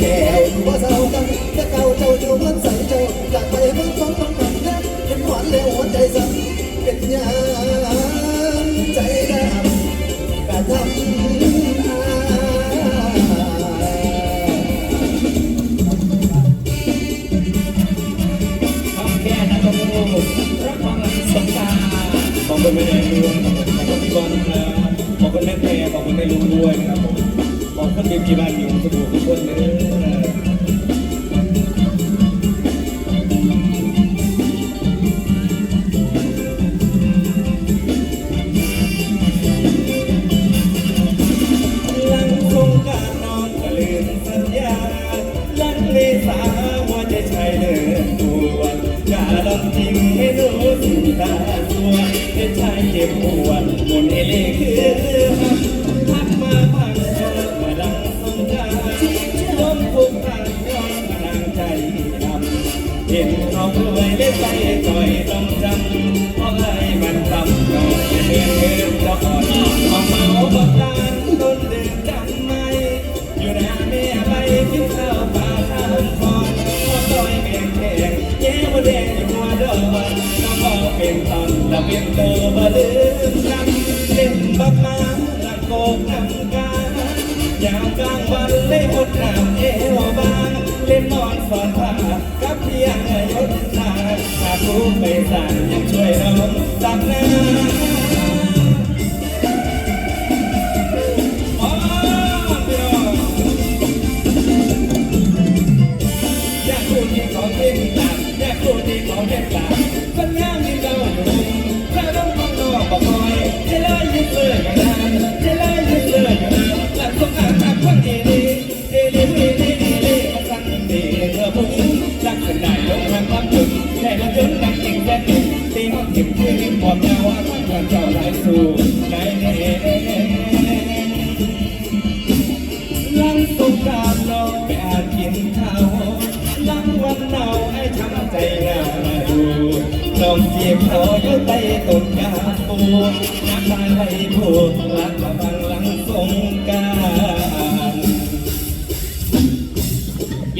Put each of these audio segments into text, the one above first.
แก้วว่าเศร้ากันแต่เก่าเจ้าอยู่มันใส่เจ้าอยากไปเมืองฟ้องต้องกันนะเป็นหวานแล้วหัวใจสั่นเป็นยามใจดำกระทำอายทำแค่นั้นก็รู้รักความหลังสงกรารบอกคนไม่ได้รวมบอกคนที่บอลนะบอกคนแม่แพรบอกคนไม่รู้ด้วยนะครับผมบอกคนเดียวกี่บ้าน ว่าจะใช้เดินตัวอย่าลำทิ้งให้รู้สึกตาตัวให้ชายเจ็บปวดหมดเอเล่คือทักมาพังเธอเมื่อลังสงกรารล้มทุกครั้งย้อนกำลังใจดำเห็นเขารวยได้ใจจ่อยต้องจำเพราะอะไรมันทำน้อยเดินเดินร้อน เป็นโตมาลืมกันเล่นบักมาละโกกน้ำกายามกลางวันเล่นหดน้ำเอวบางเล่นนอนสอนผ้ากับเพียงยศชางหากรู้ไม่สั่งยังช่วยน้องสักนาอ๋อพี่น้องอยากพูดที่ของเล่นหลักอยากพูดที่ของเล่นหลักคนง บที่ริมความยาวว่าข้างกันเจ้าหลสู่ได้แน่หลังสงกรารน้องไปอาจกินข้าวหลังวันเนาให้ช้ำใจงาดูน้องเจ็บเขาอยู่ใต้ต้นกาปูน้ำตาไหลพูดรักมาบังหลังสงกราร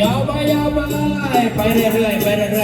ยาวไปยาวไปไปเรื่อยๆไปเรื่อยๆ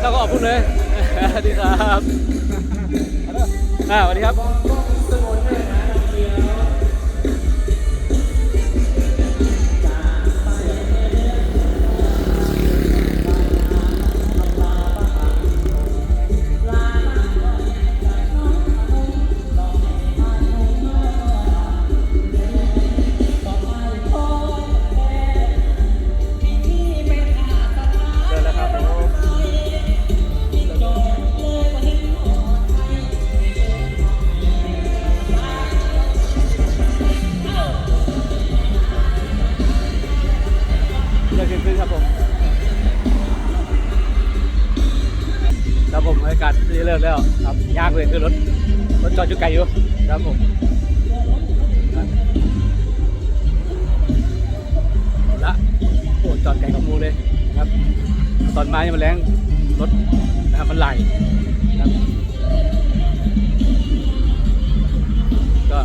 เราก็ออกพูดเลยสวัสดีครับอ่าสวัสดีครับ กาศที่เลิกแล้วครับยากเลยคือรถรถจอดอยู่ไกลอยู่ครับผมละโอ้จอดไกลกับมูเลยครับ ตอนมาเนี่ยมันแรงรถนะครับมันไหลครับก็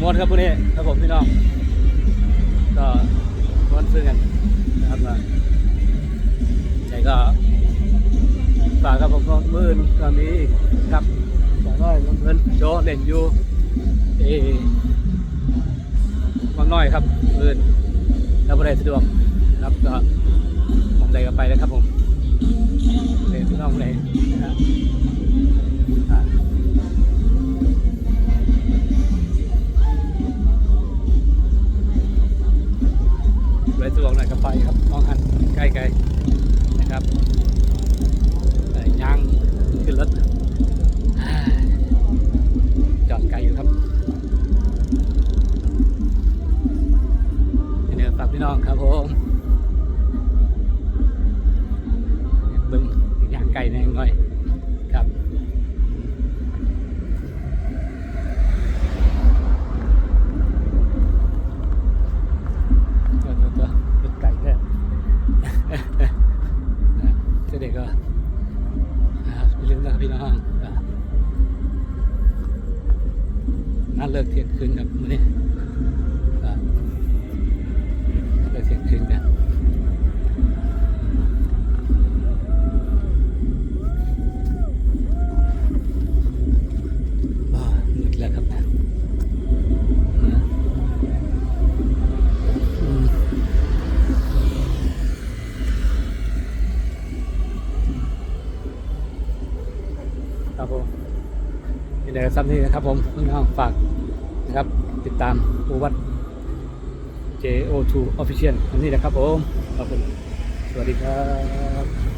ม้วนครับพวกนี้ครับผมพี่น้องก็ม้วนซื้อกันนะครับใหญ่ก็ มื่นก็มีครับสองร้อยเงินโจเล่นอยู่เอวางน้อยครับมื่นแล้วบ่ได้สะดวกนะครับก็ผมใดก็ไปเลยครับผมเลยพี่น้องเลยนะฮะอ่าเลยสะดวกหน่อยก็ไปครับมองหันใกล้ๆนะครับ แน่หน่อยครับตัวตัวตัวเป็นไก่แท้เด็กก็นะครับอย่าลืมนะครับพี่น้องอ่น่าเลิกเที่ยงคืนครับมื้อนี้เลิกเที่ยงคืนกัน ว้ามืดแล้วครับนะอืม ครับผมนี่เดี๋ยวซ้ำนี่นะครับผมพี่น้องฝากนะครับ ติดตามปูวัด JO2 Official อันนี้นะครับผมขอบคุณสวัสดีครับ